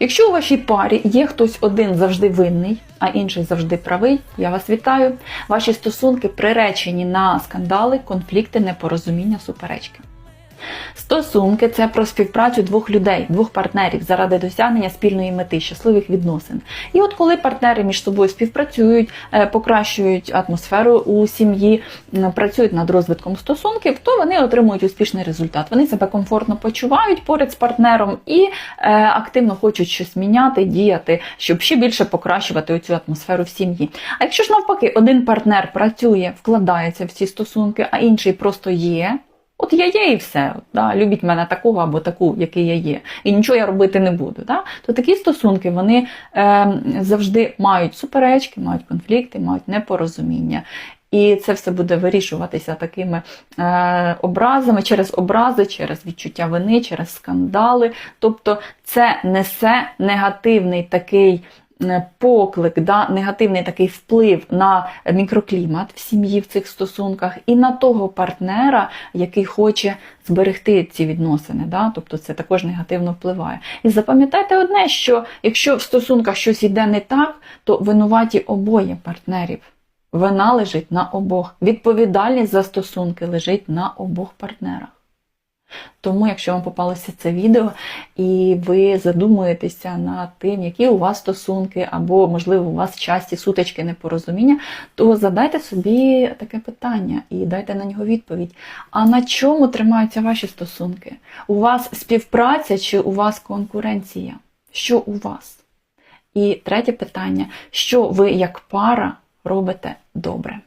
Якщо у вашій парі є хтось один завжди винний, а інший завжди правий, я вас вітаю. Ваші стосунки приречені на скандали, конфлікти, непорозуміння, суперечки. Стосунки це про співпрацю двох людей, двох партнерів заради досягнення спільної мети, щасливих відносин. І от коли партнери між собою співпрацюють, е, покращують атмосферу у сім'ї, працюють над розвитком стосунків, то вони отримують успішний результат. Вони себе комфортно почувають поряд з партнером і е, активно хочуть щось міняти, діяти, щоб ще більше покращувати цю атмосферу в сім'ї. А якщо ж навпаки, один партнер працює, вкладається в ці стосунки, а інший просто є. От я є і все. Да, любіть мене такого або таку, який я є, і нічого я робити не буду. Да? То такі стосунки вони е, завжди мають суперечки, мають конфлікти, мають непорозуміння. І це все буде вирішуватися такими е, образами через образи, через відчуття вини, через скандали. Тобто це несе негативний такий поклик, да, негативний такий вплив на мікроклімат в сім'ї в цих стосунках і на того партнера, який хоче зберегти ці відносини. Да? Тобто це також негативно впливає. І запам'ятайте одне, що якщо в стосунках щось йде не так, то винуваті обоє партнерів. Вина лежить на обох. Відповідальність за стосунки лежить на обох партнерах. Тому, якщо вам попалося це відео, і ви задумуєтеся над тим, які у вас стосунки, або, можливо, у вас часті сутички непорозуміння, то задайте собі таке питання і дайте на нього відповідь. А на чому тримаються ваші стосунки? У вас співпраця чи у вас конкуренція? Що у вас? І третє питання: що ви як пара робите добре?